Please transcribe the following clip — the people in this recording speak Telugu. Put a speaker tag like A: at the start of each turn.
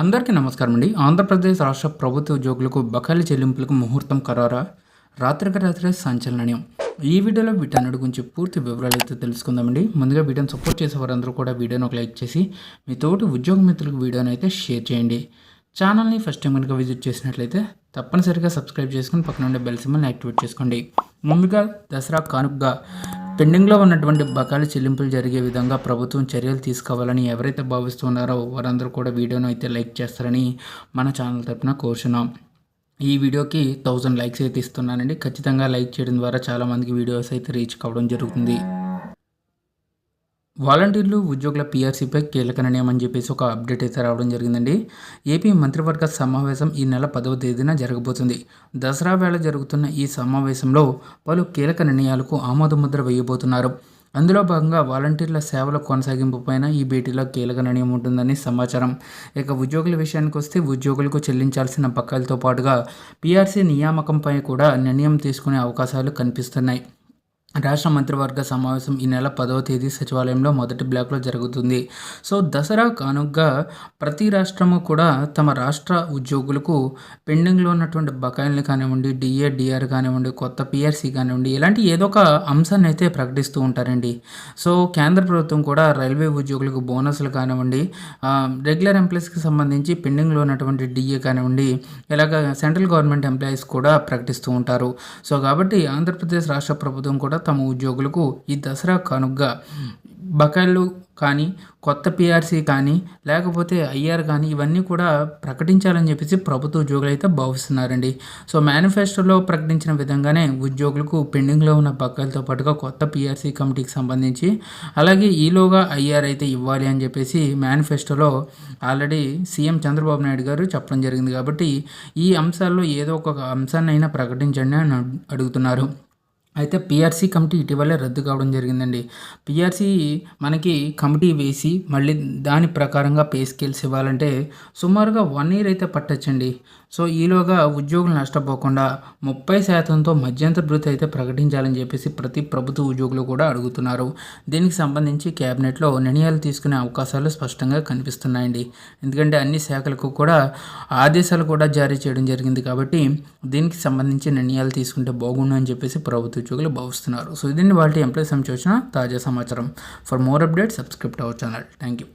A: అందరికీ నమస్కారం అండి. ఆంధ్రప్రదేశ్ రాష్ట్ర ప్రభుత్వ ఉద్యోగులకు బకాయిల చెల్లింపులకు ముహూర్తం ఖరారా? రాత్రికి రాత్రి సంచలనం ఈ వీడియోలో వీటన్నిటి గురించి పూర్తి వివరాలు అయితే తెలుసుకుందామండి ముందుగా వీడియోని సపోర్ట్ చేసే వారందరూ కూడా వీడియోని ఒక లైక్ చేసి మీ తోటి ఉద్యోగ మిత్రులకు వీడియోని అయితే షేర్ చేయండి. ఛానల్ని ఫస్ట్ టైం కనుక విజిట్ చేసినట్లయితే తప్పనిసరిగా సబ్స్క్రైబ్ చేసుకుని పక్కన ఉండే బెల్ సింబల్ని యాక్టివేట్ చేసుకోండి. ముందుగా దసరా కానుకగా పెండింగ్లో ఉన్నటువంటి బకాయిల చెల్లింపులు జరిగే విధంగా ప్రభుత్వం చర్యలు తీసుకోవాలని ఎవరైతే భావిస్తున్నారో వారందరూ కూడా వీడియోను అయితే లైక్ చేస్తారని మన ఛానల్ తరఫున కోరుచున్నాం. ఈ వీడియోకి థౌజండ్ లైక్స్ అయితే ఇస్తున్నానండి. ఖచ్చితంగా లైక్ చేయడం ద్వారా చాలామందికి వీడియోస్ అయితే రీచ్ కావడం జరుగుతుంది. వాలంటీర్లు ఉద్యోగుల పీఆర్సీపై కీలక నిర్ణయం అని చెప్పేసి ఒక అప్డేట్ అయితే రావడం జరిగిందండి. ఏపీ మంత్రివర్గ సమావేశం ఈ నెల పదవ తేదీన జరగబోతుంది. దసరా వేళ జరుగుతున్న ఈ సమావేశంలో పలు కీలక నిర్ణయాలకు ఆమోదముద్ర వేయబోతున్నారు. అందులో భాగంగా వాలంటీర్ల సేవల కొనసాగింపు పైన ఈ భేటీలో కీలక నిర్ణయం ఉంటుందని సమాచారం. ఇక ఉద్యోగుల విషయానికి వస్తే ఉద్యోగులకు చెల్లించాల్సిన బకాయిలతో పాటుగా పీఆర్సీ నియామకంపై కూడా నిర్ణయం తీసుకునే అవకాశాలు కనిపిస్తున్నాయి. రాష్ట్ర మంత్రివర్గ సమావేశం ఈ నెల పదవ తేదీ సచివాలయంలో మొదటి బ్లాక్లో జరుగుతుంది. సో దసరా కానుగ్గా ప్రతి రాష్ట్రము కూడా తమ రాష్ట్ర ఉద్యోగులకు పెండింగ్లో ఉన్నటువంటి బకాయిల్ని కానివ్వండి డిఏ డిఆర్ కానివ్వండి కొత్త పిఆర్సీ కానివ్వండి ఇలాంటి ఏదో ఒక అంశాన్ని అయితే ప్రకటిస్తూ ఉంటారండి. సో కేంద్ర ప్రభుత్వం కూడా రైల్వే ఉద్యోగులకు బోనస్లు కానివ్వండి రెగ్యులర్ ఎంప్లాయీస్కి సంబంధించి పెండింగ్లో ఉన్నటువంటి డిఏ కానివ్వండి ఇలాగ సెంట్రల్ గవర్నమెంట్ ఎంప్లాయీస్ కూడా ప్రకటిస్తూ ఉంటారు. సో కాబట్టి ఆంధ్రప్రదేశ్ రాష్ట్ర ప్రభుత్వం కూడా తమ ఉద్యోగులకు ఈ దసరా కానుగ్గా బకాయిలు కానీ కొత్త పిఆర్సీ కానీ లేకపోతే ఐఆర్ కానీ ఇవన్నీ కూడా ప్రకటించాలని చెప్పేసి ప్రభుత్వ ఉద్యోగులు అయితే భావిస్తున్నారండి. సో మేనిఫెస్టోలో ప్రకటించిన విధంగానే ఉద్యోగులకు పెండింగ్లో ఉన్న బకాయిలతో పాటుగా కొత్త పిఆర్సీ కమిటీకి సంబంధించి అలాగే ఈలోగా ఐఆర్ అయితే ఇవ్వాలి అని చెప్పేసి మేనిఫెస్టోలో ఆల్రెడీ సీఎం చంద్రబాబు నాయుడు గారు చెప్పడం జరిగింది. కాబట్టి ఈ అంశాల్లో ఏదో ఒక అంశాన్ని అయినా ప్రకటించండి అని అడుగుతున్నారు. అయితే పిఆర్సీ కమిటీ ఇటీవలే రద్దు కావడం జరిగిందండి. పిఆర్సీ మనకి కమిటీ వేసి మళ్ళీ దాని ప్రకారంగా పే స్కేల్స్ ఇవ్వాలంటే సుమారుగా వన్ ఇయర్ అయితే పట్టచ్చండి. సో ఈలోగా ఉద్యోగులు నష్టపోకుండా ముప్పై శాతంతో మధ్యంతర భృతి అయితే ప్రకటించాలని చెప్పేసి ప్రతి ప్రభుత్వ ఉద్యోగులు కూడా అడుగుతున్నారు. దీనికి సంబంధించి క్యాబినెట్లో నిర్ణయాలు తీసుకునే అవకాశాలు స్పష్టంగా కనిపిస్తున్నాయండి. ఎందుకంటే అన్ని శాఖలకు కూడా ఆదేశాలు కూడా జారీ చేయడం జరిగింది కాబట్టి దీనికి సంబంధించి నిర్ణయాలు తీసుకుంటే బాగుండు అని చెప్పేసి ప్రభుత్వం ఉద్యోగులు భావిస్తున్నారు. సో ఇదండి వాళ్ళ ఎంప్లాయీస్ సంబంధించిన తాజా సమాచారం. For more update subscribe our channel thank you